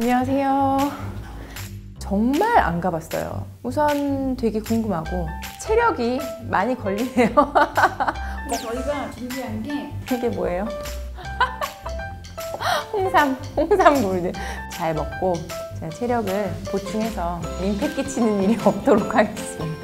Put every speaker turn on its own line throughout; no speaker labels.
안녕하세요. 정말 안 가봤어요. 우선 되게 궁금하고 체력이 많이 걸리네요.
저희가 준비한 게
이게 뭐예요? 홍삼, 홍삼물들 잘 먹고 제가 체력을 보충해서 민폐 끼치는 일이 없도록 하겠습니다.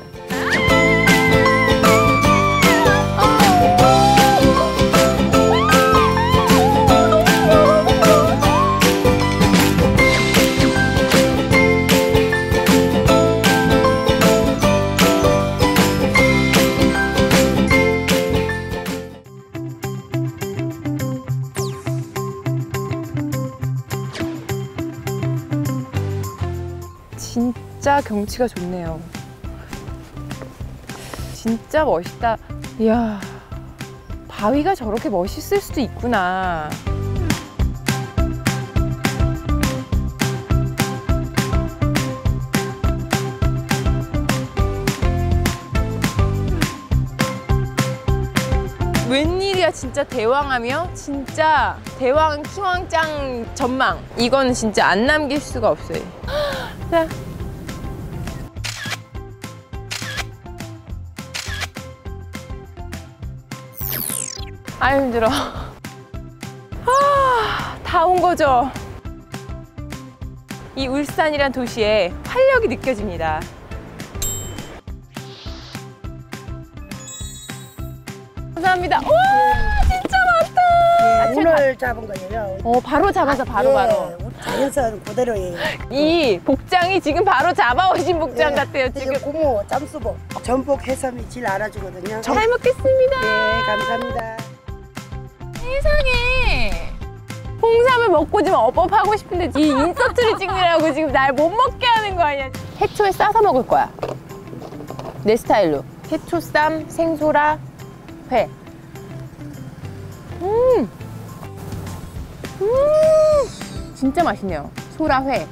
진짜 경치가 좋네요. 진짜 멋있다. 이야, 바위가 저렇게 멋있을 수도 있구나. 웬일이야 진짜 대왕하며 진짜 대왕 킹왕짱 전망 이건 진짜 안 남길 수가 없어요 자. 아유 힘들어. 아 다 온 거죠? 이 울산이란 도시에 활력이 느껴집니다. 감사합니다. 와 진짜 많다.
오늘 잡은 거예요.
어 바로 잡아서 바로
예,
바로.
자연산 그대로예요.
이 복장이 지금 바로 잡아오신 복장
예,
같아요 지금
고모 짬수복. 전복 해삼이 질 알아주거든요.
잘 먹겠습니다.
네, 감사합니다.
세상에. 홍삼을 먹고 좀 업업하고 싶은데 이 인서트를 찍느라고 지금 날 못 먹게 하는 거 아니야. 해초에 싸서 먹을 거야. 내 스타일로. 해초 쌈 생소라 회. 음. 음. 진짜 맛있네요. 소라 회.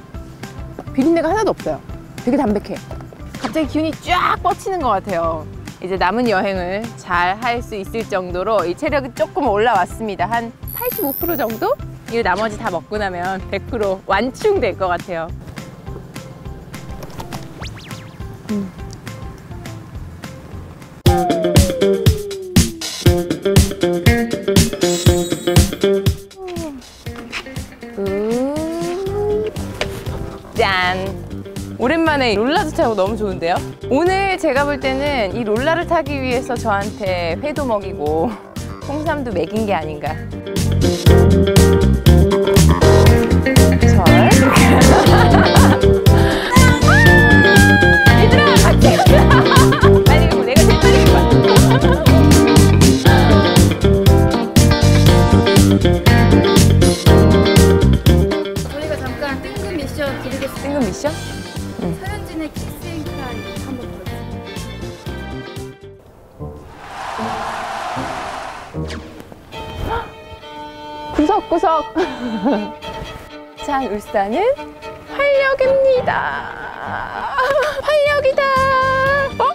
비린내가 하나도 없어요. 되게 담백해. 갑자기 기운이 쫙 뻗치는 것 같아요 이제 남은 여행을 잘 할 수 있을 정도로 이 체력이 조금 올라왔습니다. 한 85% 정도? 이 나머지 다 먹고 나면 100% 완충될 것 같아요. 음. 음. 짠! 오랜만에 롤라도 타고 너무 좋은데요? 오늘 제가 볼 때는 이 롤라를 타기 위해서 저한테 회도 먹이고 홍삼도 먹인 게 아닌가.
서현진의 키스 앤 크라이 한번 보여주세요.
구석구석. 자, 울산은 활력입니다. 활력이다. 어?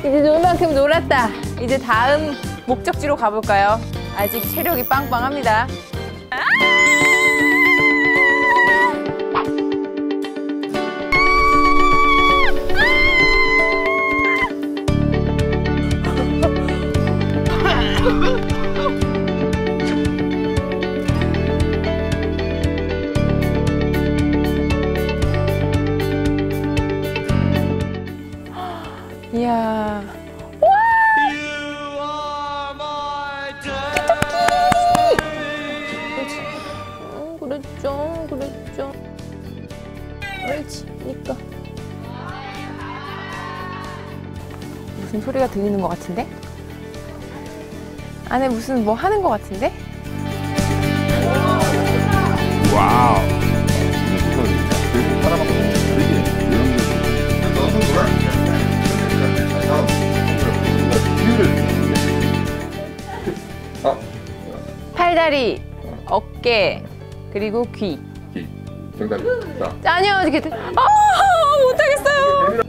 이제 놀 만큼 놀았다. 이제 다음 목적지로 가볼까요? 아직 체력이 빵빵합니다. 무슨 소리가 들리는 것 같은데? 안에 무슨 뭐 하는 것 같은데?
와우. 되게
팔다리, 어깨, 그리고 귀.
정답입니다.
아니요, 이렇게. 아, 못하겠어요.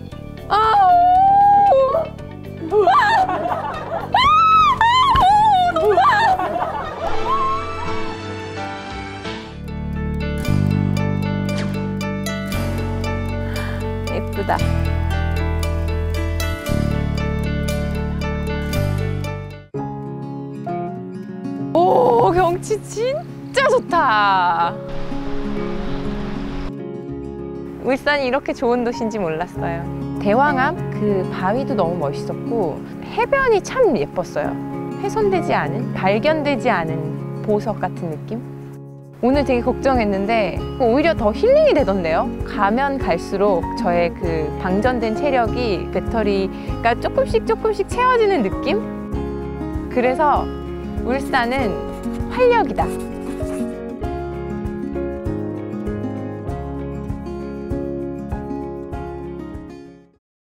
아, 오. 아! 아! 예쁘다. 오 경치 진짜 좋다. 울산이 이렇게 좋은 도시인지 몰랐어요. 대왕암 그 바위도 너무 멋있었고 해변이 참 예뻤어요. 훼손되지 않은, 발견되지 않은 보석 같은 느낌? 오늘 되게 걱정했는데 오히려 더 힐링이 되던데요. 가면 갈수록 저의 그 방전된 체력이 배터리가 조금씩 조금씩 채워지는 느낌? 그래서 울산은 활력이다.